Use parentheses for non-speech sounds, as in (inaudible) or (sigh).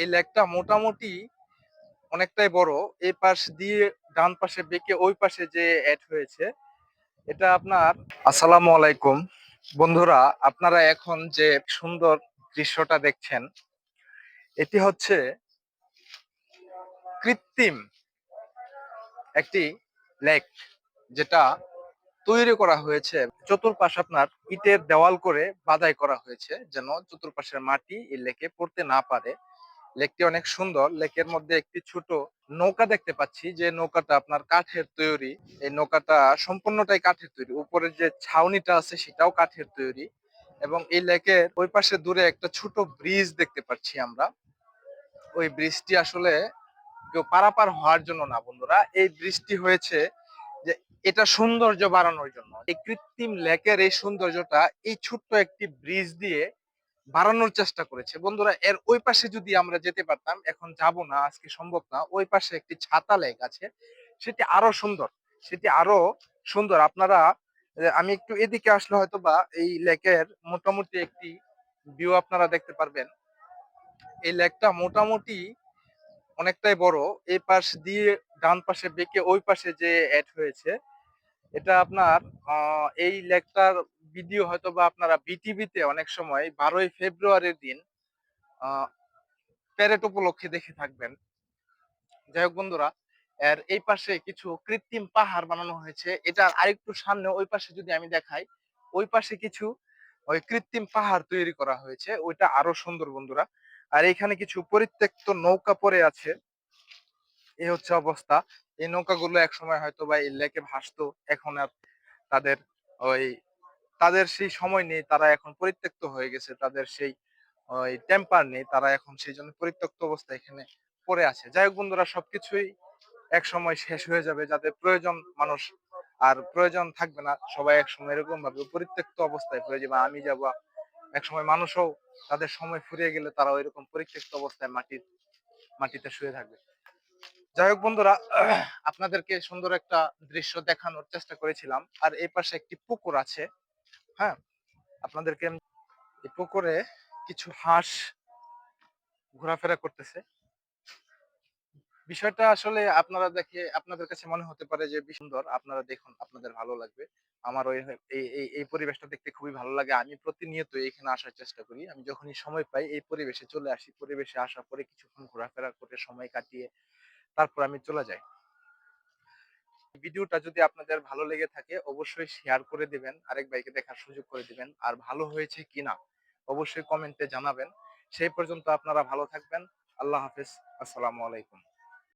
এই লেকটা মোটামুটি অনেকটাই বড়। এই পাশ দিয়ে ডান পাশে বেঁকে ওই পাশে যে অ্যাড হয়েছে, এটা আপনার আসসালামু আলাইকুম। বন্ধুরা, আপনারা এখন যে সুন্দর দৃশ্যটা দেখছেন, এটি হচ্ছে কৃত্রিম একটি লেক, যেটা তৈরি করা হয়েছে। চতুর্পাশ আপনার ইটের দেওয়াল করে বাদাই করা হয়েছে, যেন চতুর্পাশের মাটি এই লেকে পড়তে না পারে। লেকটি অনেক সুন্দর। লেকের মধ্যে একটি ছোট নৌকা দেখতে পাচ্ছি। যে নৌকাটা আপনার কাঠের তৈরি। এই নৌকাটা সম্পূর্ণটাই কাঠের তৈরি। উপরের যে ছাউনিটা আছে সেটাও কাঠের তৈরি এবং এই লেকের ওই পাশে দূরে একটা ছোট ব্রিজ দেখতে পাচ্ছি আমরা। ওই ব্রিজটি আসলে কেউ পারাপার হওয়ার জন্য না বন্ধুরা। এই ব্রিজটি হয়েছে যে এটা সৌন্দর্য বাড়ানোর জন্য। এই কৃত্রিম লেকের এই সৌন্দর্যটা এই ছোট্ট একটি ব্রিজ দিয়ে বাড়ানোর চেষ্টা করেছে। বন্ধুরা, এর ওই পাশে যদি আমরা যেতে পারতাম, এখন যাব না, আজকে সম্ভব না, ওই পাশে একটি ছাতা লেক আছে, সেটি আরও সুন্দর, সেটি আরও সুন্দর। আপনারা আমি একটু এদিকে আসলে হয়তো বা এই লেকের মোটামুটি একটি ভিউ আপনারা দেখতে পারবেন। এই লেকটা মোটামুটি অনেকটাই বড়, এই পাশ দিয়ে ডান পাশে বেঁকে ওই পাশে যে অ্যাড হয়েছে, এটা আপনার এই লেকটার ভিডিও হয়তো বা আপনারা বিটিভিতে অনেক সময় বারোই ফেব্রুয়ারির দিন প্যারেড উপলক্ষে দেখে থাকবেন। যাই হোক বন্ধুরা, এর এই পাশে কিছু কৃত্রিম পাহাড় বানানো হয়েছে। এটার আরেকটু সামনে ওই পাশে যদি আমি দেখাই, ওই পাশে কিছু ওই কৃত্রিম পাহাড় তৈরি করা হয়েছে। ওইটা আরও সুন্দর বন্ধুরা। আর এখানে কিছু পরিত্যক্ত নৌকা পড়ে আছে। এই হচ্ছে অবস্থা। এই নৌকাগুলো এক সময় হয়তো বা এই লেকে ভাসতো, এখন আর তাদের ওই তাদের সেই সময় নেই, তারা এখন পরিত্যক্ত হয়ে গেছে, তাদের সেই টেম্পার নেই, তারা এখন সেই জন্য পরিত্যক্ত অবস্থা এখানে পড়ে আছে। যাই হোক বন্ধুরা, সবকিছুই এক সময় শেষ হয়ে যাবে যাদের প্রয়োজন মানুষ আর প্রয়োজন থাকবে না, সবাই এক সময় এরকম ভাবে পরিত্যক্ত অবস্থায় পড়ে যাবে। আমি যাব এক সময় মানুষও তাদের সময় ফুরিয়ে গেলে তারা ওইরকম পরিত্যক্ত অবস্থায় মাটির, মাটিতে শুয়ে থাকবে। যাই হোক বন্ধুরা, (clears throat) আপনাদেরকে সুন্দর একটা দৃশ্য দেখানোর চেষ্টা করেছিলাম। আর এই পাশে একটি পুকুর আছে হ্যাঁ আপনাদেরকে এই পুকুরে কিছু হাঁস ঘোরাফেরা করতেছে। বিষয়টা আসলে আপনারা দেখে, আপনাদের কাছে মনে হতে পারে যে সুন্দর। আপনারা দেখুন, আপনাদের ভালো লাগবে। আমার ওই এই এই পরিবেশটা দেখতে খুবই ভালো লাগে। আমি প্রতিনিয়ত এখানে আসার চেষ্টা করি। আমি যখনই সময় পাই এই পরিবেশে চলে আসি। পরিবেশে আসার পরে কিছুক্ষণ ঘোরাফেরা করে সময় কাটিয়ে তারপর আমি চলে যাই। ভিডিওটা যদি আপনাদের ভালো লেগে থাকে, অবশ্যই শেয়ার করে দিবেন, আরেক ভাইকে দেখার সুযোগ করে দিবেন, আর ভালো হয়েছে কিনা অবশ্যই কমেন্টে জানাবেন। সেই পর্যন্ত আপনারা ভালো থাকবেন, আল্লাহ হাফিজ, আসসালামু আলাইকুম।